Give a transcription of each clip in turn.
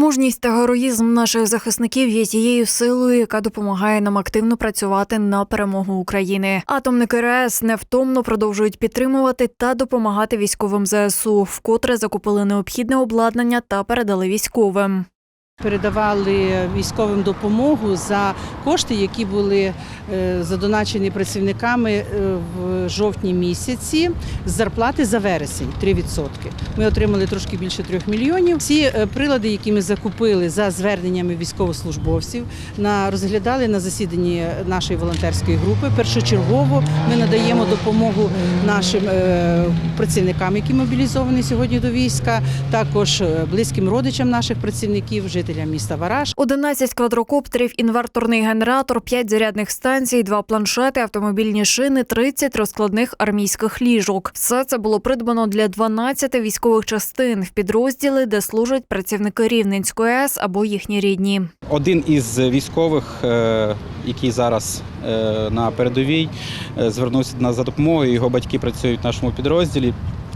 Мужність та героїзм наших захисників є тією силою, яка допомагає нам активно працювати на перемогу України. Атомники РС невтомно продовжують підтримувати та допомагати військовим ЗСУ, вкотре закупили необхідне обладнання та передали військовим. Передавали військовим допомогу за кошти, які були е, задоначені працівниками е, в жовтні місяці з зарплати за вересень 3%. Ми отримали трошки більше 3 мільйонів. Ці е, прилади, які ми закупили за зверненнями військовослужбовців, розглядали на засіданні нашої волонтерської групи. Першочергово ми надаємо допомогу нашим працівникам, які мобілізовані сьогодні до війська, також близьким родичам наших працівників, жителям міста Вараж. 11 квадрокоптерів, інверторний генератор, 5 зарядних станцій, 2 планшети, автомобільні шини, 30 розкладних армійських ліжок. Все це було придбано для 12 військових частин в підрозділи, де служать працівники Рівненської АЕС або їхні рідні. Один із військових, е, який зараз е, на передовій, е, звернувся до нас за допомогою. Його батьки працюють в нашому підрозділі.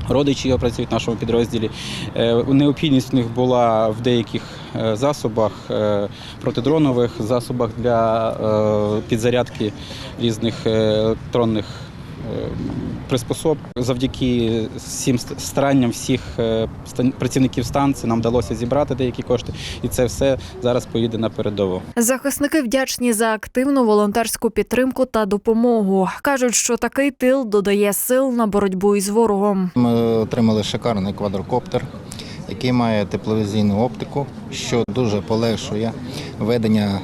Родичі його працюють в нашому підрозділі. Е, Необхідність в них була в деяких е, засобах е, протидронових, засобах для підзарядки різних електронних приспособ. Завдяки всім старанням всіх е, працівників станції нам вдалося зібрати деякі кошти, і це все зараз поїде на передову. Захисники вдячні за активну волонтерську підтримку та допомогу. кажуть, що такий тил додає сил на боротьбу із ворогом. Ми отримали шикарний квадрокоптер, який має тепловізійну оптику, що дуже полегшує ведення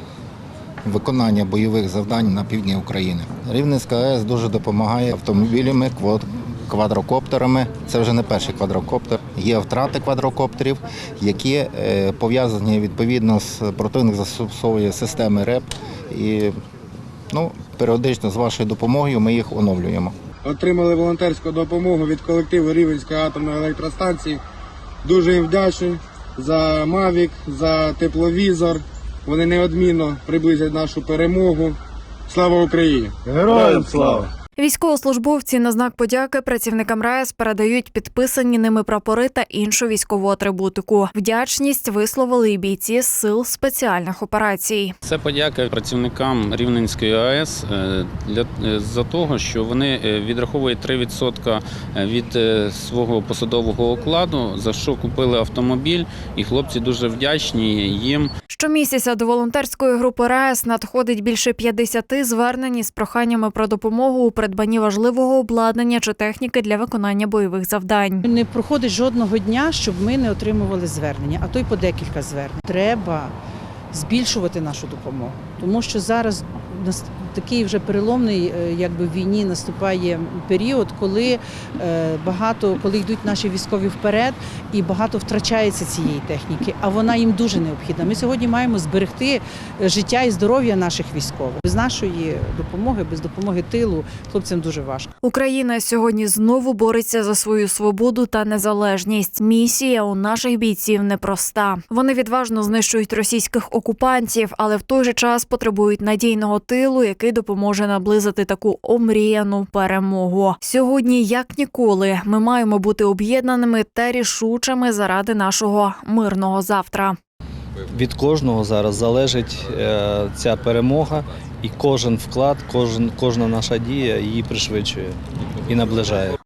виконання бойових завдань на півдні України. Рівненська АЕС дуже допомагає автомобілями, квад- квадрокоптерами. Це вже не перший квадрокоптер. Є втрати квадрокоптерів, які е, пов'язані відповідно з противник застосовує системи РЕП. І ну, періодично з вашою допомогою ми їх оновлюємо. отримали волонтерську допомогу від колективу Рівенської атомної електростанції. Дуже їм вдячний за Мавік, за тепловізор. Вони неодмінно приблизять нашу перемогу. Слава Україні! Героям слава! Військовослужбовці на знак подяки працівникам РаЕС передають підписані ними прапори та іншу військову атрибутику. Вдячність висловили і бійці з сил спеціальних операцій. Це подяка працівникам Рівненської АЕС е, для е, за того, що вони е, відраховують 3% від свого посадового окладу, за що купили автомобіль, і хлопці дуже вдячні їм. Щомісяця до волонтерської групи РаЕС надходить більше 50 звернень із проханнями про допомогу у придбанні важливого обладнання чи техніки для виконання бойових завдань. Не проходить жодного дня, щоб ми не отримували звернення, а то й по декілька звернень. Треба збільшувати нашу допомогу, тому що зараз такий вже переломний, е, якби в війні наступає період, коли е, багато, коли йдуть наші військові вперед, і багато втрачається цієї техніки, а вона їм дуже необхідна. Ми сьогодні маємо зберегти е, життя і здоров'я наших військових. Без нашої допомоги, без допомоги тилу, хлопцям дуже важко. Україна сьогодні знову бореться за свою свободу та незалежність. Місія у наших бійців непроста. Вони відважно знищують російських окупантів, але в той же час потребують надійного тилу, допоможе наблизити таку омріяну перемогу. Сьогодні, як ніколи, ми маємо бути об'єднаними та рішучими заради нашого мирного завтра. Від кожного зараз залежить е, ця перемога, і кожен вклад, кожен, кожна наша дія її пришвидшує і наближає.